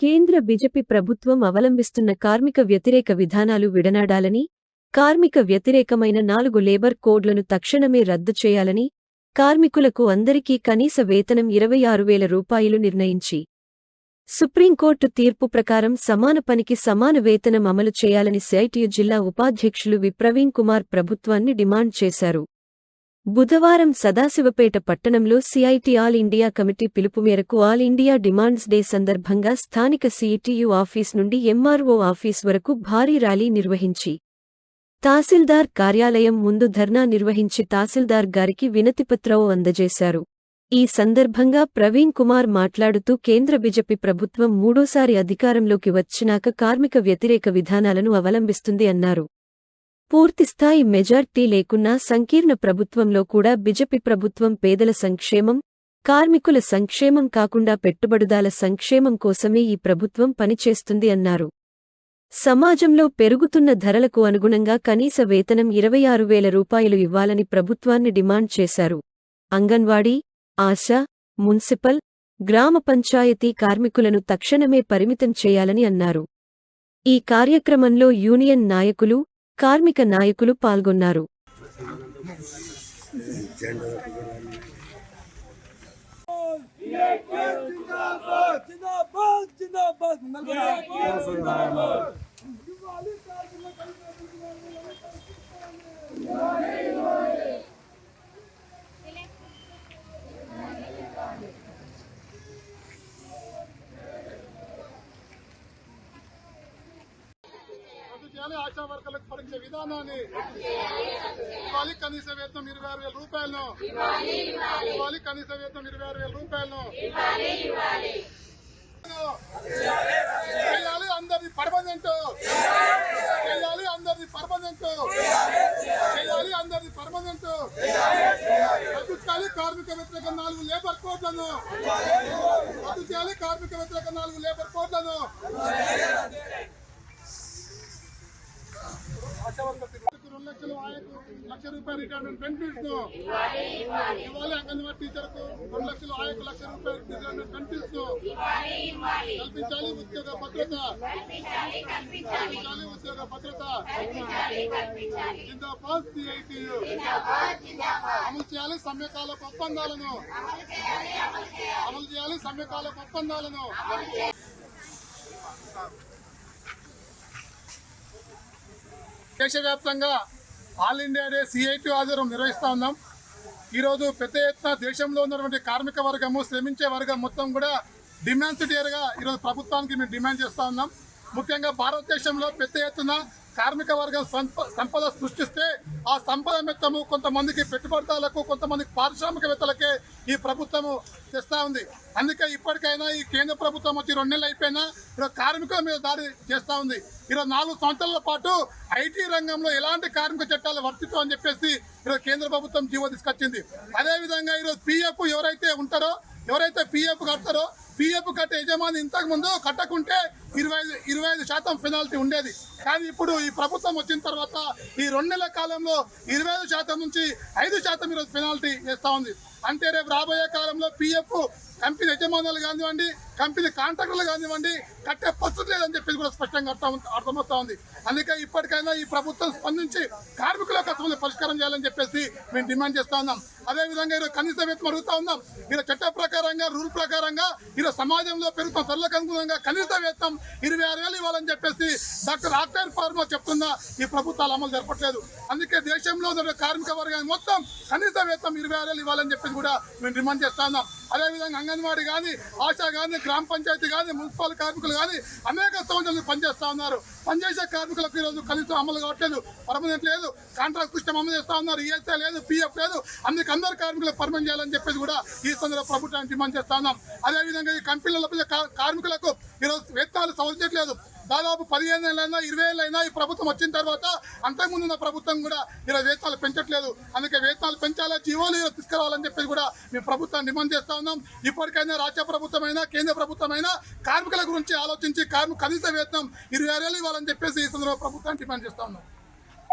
కేంద్ర బీజేపీ ప్రభుత్వం అవలంబిస్తున్న కార్మిక వ్యతిరేక విధానాలు విడనాడాలని కార్మిక వ్యతిరేకమైన నాలుగు లేబర్ కోడ్లను తక్షణమే రద్దు చేయాలని కార్మికులకు అందరికీ కనీస వేతనం ఇరవై ఆరు వేల రూపాయలు నిర్ణయించి సుప్రీంకోర్టు తీర్పు ప్రకారం సమాన పనికి సమాన వేతనం అమలు చేయాలని సిఐటియు జిల్లా ఉపాధ్యక్షులు విప్రవీణ్ కుమార్ ప్రభుత్వాన్ని డిమాండ్ చేశారు. బుధవారం సదాశివపేట పట్టణంలో సిఐటి ఆల్ ఇండియా కమిటీ పిలుపు మేరకు ఆల్ ఇండియా డిమాండ్స్ డే సందర్భంగా స్థానిక సిఇటియు ఆఫీస్ నుండి ఎంఆర్ఓ ఆఫీస్ వరకు భారీ ర్యాలీ నిర్వహించి తహసీల్దార్ కార్యాలయం ముందు ధర్నా నిర్వహించి తహసీల్దార్ గారికి వినతిపత్రం అందజేశారు. ఈ సందర్భంగా ప్రవీణ్ కుమార్ మాట్లాడుతూ కేంద్ర బీజేపీ ప్రభుత్వం మూడోసారి అధికారంలోకి వచ్చినాక కార్మిక వ్యతిరేక విధానాలను అవలంబిస్తుంది అన్నారు. పూర్తిస్థాయి మెజార్టీ లేకున్నా సంకీర్ణ ప్రభుత్వంలో కూడా బిజెపి ప్రభుత్వం పేదల సంక్షేమం కార్మికుల సంక్షేమం కాకుండా పెట్టుబడుదాల సంక్షేమం కోసమే ఈ ప్రభుత్వం పనిచేస్తుంది అన్నారు. సమాజంలో పెరుగుతున్న ధరలకు అనుగుణంగా కనీస వేతనం ఇరవై ఆరు వేల రూపాయలు ఇవ్వాలని ప్రభుత్వాన్ని డిమాండ్ చేశారు. అంగన్వాడీ ఆశా మున్సిపల్ గ్రామ పంచాయతీ కార్మికులను తక్షణమే పరిమితం చేయాలని అన్నారు. ఈ కార్యక్రమంలో యూనియన్ నాయకులు కార్మిక నాయకులు పాల్గొన్నారు Yeah. చేయాలి ఆశా వర్కర్లకు పరీక్ష విధానాన్ని ఇవ్వాలి. కనీస వేతనం ఇరవై ఆరు వేల రూపాయలను ఇవ్వాలి కనీస వేతనం ఇరవై ఆరు వేల రూపాయలను చేయాలి అందరిది పర్మనెంట్. చేయాలి అందరిది పర్మనెంట్. చేయాలి అందరిది పర్మనెంట్. కార్మిక వ్యతిరేక నాలుగు లేబర్ కోడ్లను. రద్దు చేయాలి కార్మిక వ్యతిరేక నాలుగు లేబర్ కోడ్లను. రెండు లక్షలు ఆయకు లక్ష రూపాయలు రిటైర్మెంట్ బెనిఫిట్స్ను ఇవ్వాలి అంగన్వాడీ టీచర్కు రెండు లక్షలు ఆయకు లక్ష రూపాయలు రిటైర్మెంట్ బెనిఫిట్స్ కల్పించాలి ఉద్యోగ భద్రత కల్పించాలి ఉద్యోగ భద్రత జిందాబాద్ సిఐటియు అమలు చేయాలి సమ్యకాలపు ఒప్పందాలను అమలు చేయాలి. సమ్యకాలపు ఒప్పందాలను దేశవ్యాప్తంగా ఆల్ ఇండియా డే సిఐటి ఆధ్వర్యం నిర్వహిస్తూ ఉన్నాం. ఈరోజు పెద్ద ఎత్తున దేశంలో ఉన్నటువంటి కార్మిక వర్గము శ్రమించే వర్గం మొత్తం కూడా డిమాండ్స్ డేర్గా ఈరోజు ప్రభుత్వానికి మేము డిమాండ్ చేస్తూ ఉన్నాం. ముఖ్యంగా భారతదేశంలో పెద్ద ఎత్తున కార్మిక వర్గం సంప సంపద సృష్టిస్తే ఆ సంపద మెత్తము కొంతమందికి పెట్టుబడిదారులకు కొంతమందికి పారిశ్రామికవేత్తలకే ఈ ప్రభుత్వము తెస్తా ఉంది. అందుకే ఇప్పటికైనా ఈ కేంద్ర ప్రభుత్వం వచ్చి రెండు నెలలు అయిపోయినా ఈరోజు కార్మికుల మీద దాడి చేస్తూ ఉంది. ఈరోజు నాలుగు సంవత్సరాల పాటు ఐటీ రంగంలో ఎలాంటి కార్మిక చట్టాలు వర్తిస్తాం అని చెప్పేసి ఈరోజు కేంద్ర ప్రభుత్వం జీవో తీసుకొచ్చింది. అదేవిధంగా ఈరోజు పీఎఫ్ ఎవరైతే ఉంటారో ఎవరైతే పీఎఫ్ కడతారో పీఎఫ్ కట్టే యజమాని ఇంతకు ముందు కట్టకుంటే ఇరవై ఐదు ఇరవై ఐదు శాతం పెనాల్టీ ఉండేది. కానీ ఇప్పుడు ఈ ప్రభుత్వం వచ్చిన తర్వాత ఈ రెండు నెలల కాలంలో ఇరవై ఐదు శాతం నుంచి ఐదు శాతం ఈరోజు పెనాల్టీ వేస్తూ ఉంది. అంటే రేపు రాబోయే కాలంలో పీఎఫ్ కంపెనీ యజమానులు కానివ్వండి కంపెనీ కాంట్రాక్టర్లు కానివ్వండి కట్టే పరిస్థితి లేదని చెప్పేసి కూడా స్పష్టంగా అర్థం అర్థమవుతా ఉంది. అందుకే ఇప్పటికైనా ఈ ప్రభుత్వం స్పందించి కార్మికుల కష్టంలో పరిష్కారం చేయాలని చెప్పేసి మేము డిమాండ్ చేస్తా ఉన్నాం. అదేవిధంగా ఈరోజు కనీస వేతనం అడుగుతా ఉన్నాం. ఈరోజు చట్ట ప్రకారంగా రూల్ ప్రకారంగా ఈరోజు సమాజంలో పెరుగుతున్న ధరలకు అనుగుణంగా కనీస వేతనం ఇరవై ఆరు వేలు ఇవ్వాలని చెప్పేసి డాక్టర్ ఆక్టర్ ఫార్మా చెప్తున్న ఈ ప్రభుత్వాలు అమలు జరపట్లేదు. అందుకే దేశంలో కార్మిక వర్గాన్ని మొత్తం కనీస వేతనం ఇరవై ఆరు వేలు ఇవ్వాలని చెప్పేసి కూడా మేము డిమాండ్ చేస్తా ఉన్నాం. అదేవిధంగా అంగన్వాడీ కానీ ఆశా కానీ గ్రామ పంచాయతీ కానీ మున్సిపల్ కార్మికులు కానీ అనేక సంవత్సరాలు పనిచేస్తూ ఉన్నారు. పనిచేసే కార్మికులకు ఈరోజు కనీసం అమలు కావట్లేదు. పర్మనెంట్ లేదు. కాంట్రాక్ట్ సిస్టమ్ అమలు చేస్తూ ఉన్నారు. ఈఎస్ఐ లేదు పిఎఫ్ లేదు. అందుకు అందరు కార్మికులకు పర్మనెంట్ చేయాలని చెప్పేసి కూడా ఈ సందర్భంలో ప్రభుత్వాన్ని డిమాండ్ చేస్తా ఉన్నాం. అదేవిధంగా ఈ కంపెనీల కార్మికులకు ఈరోజు వేతనాలు సవరించట్లేదు. దాదాపు పదిహేను ఏళ్ళైనా ఇరవై ఏళ్ళైనా ఈ ప్రభుత్వం వచ్చిన తర్వాత అంతకుముందు ఉన్న ప్రభుత్వం కూడా ఈరోజు వేతనాలు పెంచట్లేదు. అందుకే వేతనాలు పెంచాలా జీవోలు ఈరోజు తీసుకురావాలని చెప్పేసి కూడా మేము ప్రభుత్వాన్ని డిమాండ్ చేస్తా ఉన్నాం. ఇప్పటికైనా రాష్ట్ర ప్రభుత్వమైనా కేంద్ర ప్రభుత్వమైనా కార్మికుల గురించి ఆలోచించి కార్మిక కనీస వేతనం ఇరవై ఆరేళ్ళు ఇవ్వాలని చెప్పేసి ఈ సందర్భంలో ప్రభుత్వాన్ని డిమాండ్ చేస్తా ఉన్నాం.